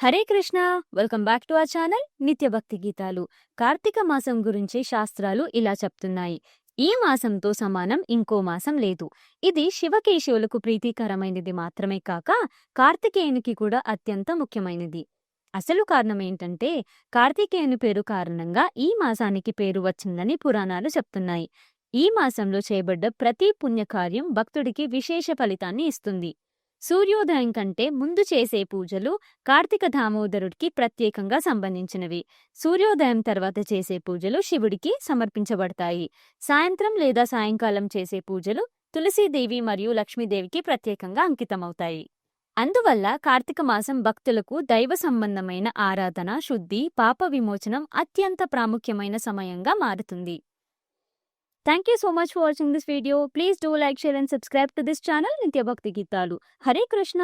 Hare Krishna welcome back to our channel Nitya Bhakti Geethalu. Karthika మాసం గురించి శాస్త్రాలు ఇలా చెప్తున్నాయి. ఈ మాసంతో సమానం ఇంకో మాసం లేదు. ఇది శివకేశవులకు ప్రీతికరమైనది మాత్రమే కాక కార్తికేయునికి కూడా అత్యంత ముఖ్యమైనది. అసలు కారణం ఏంటంటే కార్తికేయుని పేరు కారణంగా ఈ మాసానికి పేరు వచ్చిందని పురాణాలు చెప్తున్నాయి. ఈ మాసంలో చేయబడ్డ ప్రతి పుణ్యకార్యం భక్తుడికి విశేష ఫలితాన్ని ఇస్తుంది. సూర్యోదయం కంటే ముందు చేసే పూజలు కార్తీక దామోదరుడికి ప్రత్యేకంగా సంబంధించినవి. సూర్యోదయం తర్వాత చేసే పూజలు శివుడికి సమర్పించబడతాయి. సాయంత్రం లేదా సాయంకాలం చేసే పూజలు తులసీదేవి మరియు లక్ష్మీదేవికి ప్రత్యేకంగా అంకితమవుతాయి. అందువల్ల కార్తీక మాసం భక్తులకు దైవ సంబంధమైన ఆరాధన శుద్ధి పాప విమోచనం అత్యంత ప్రాముఖ్యమైన సమయంగా మారుతుంది. Thank you so much for watching this video please do like share and subscribe to this channel Nitya Bhakti Geethalu Hare Krishna